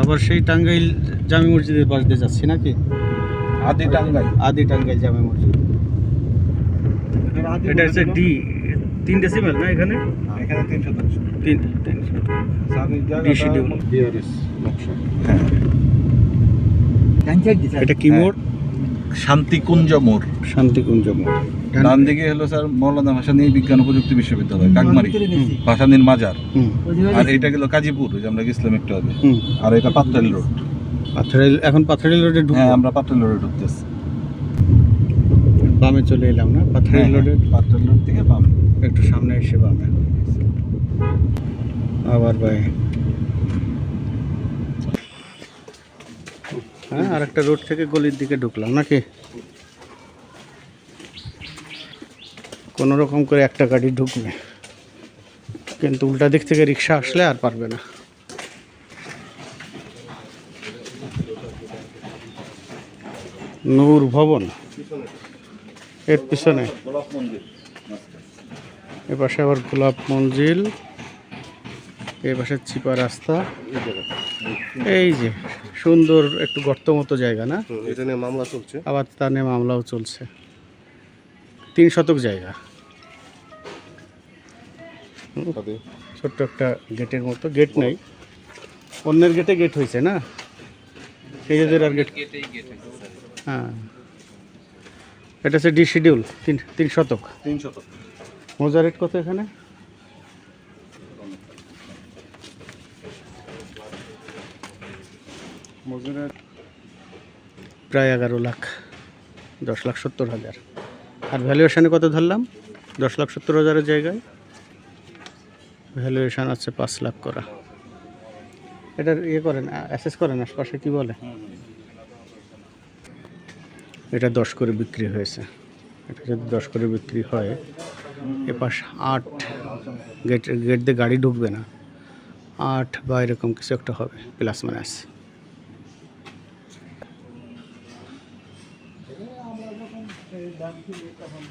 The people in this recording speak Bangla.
আবার সেই টাঙ্গাইল জামি মসজিদের পাশ দিয়ে যাচ্ছি নাকি? আদি টাঙ্গাইল। আদি টাঙ্গাইল জামি মসজিদ। এটা হচ্ছে ডি তিন ডেসিমেল না এখানে? তিন তিনশো ডি এটা কি মোড়? শান্তিকুঞ্জ মোড়। শান্তিকুঞ্জ মোড়। ডান দিকে হলো স্যার মৌলানা ভাসানী বিজ্ঞান ও প্রযুক্তি বিশ্ববিদ্যালয় কাকমারি ভাসানীর মাজার। আর এটা গেল কাজীপুর যে আমরা গেছিলাম একটু আগে। আর এটা পাত্রাইল রোড। পাথরেল এখন পাথরেল রোডে ঢুকবো? হ্যাঁ আমরা পাত্রাইল রোডে ঢুকতেছি। বামে চলে এলাম না? পাথরেল রোডের পাত্রাইল রোড থেকে পাম একটু সামনে এসে বামে। আবার ভাই হ্যাঁ আর একটা রোড থেকে গলির দিকে ঢুকলাম, নাকি? কোনো রকম করে একটা গাড়ি ঢুকবে। কিন্তু উল্টা দিক থেকে রিক্সা আসলে আর পারবে না। নূর ভবন, এর পিছনে। এ পাশে আবার গোলাপ মঞ্জিল, এ পাশে চিপা রাস্তা। এই যে সুন্দর একটু গর্ত মতো জায়গা না? এটা নিয়ে মামলা চলছে। আবার তা নিয়ে মামলাও চলছে। তিন শতক জায়গা। ছোট্ট একটা গেটের মতো। গেট নেই। অন্যের গেটে গেট হয়েছে না? নিজেদের আর গেট হ্যাঁ। এটা হচ্ছে ডি শিডিউল তিন তিন শতক। তিন শতক। মোজা রেট কত এখানে? মজুরের? প্রায় এগারো লাখ দশ লাখ সত্তর হাজার। আর ভ্যালুয়েশানে কত ধরলাম? দশ লাখ সত্তর হাজারের জায়গায়। ভ্যালুয়েশান আছে পাঁচ লাখ করা। এটার ইয়ে করেন অ্যাসেস করেন আশপাশে কি বলে? এটা দশ করে বিক্রি হয়েছে। এটা যদি দশ করে বিক্রি হয় এপাশ আট গেট গেট দিয়ে গাড়ি ঢুকবে না। আট বা এরকম কিছু একটা হবে প্লাস মাইনাস আমরা যখন ধান কিনি তখন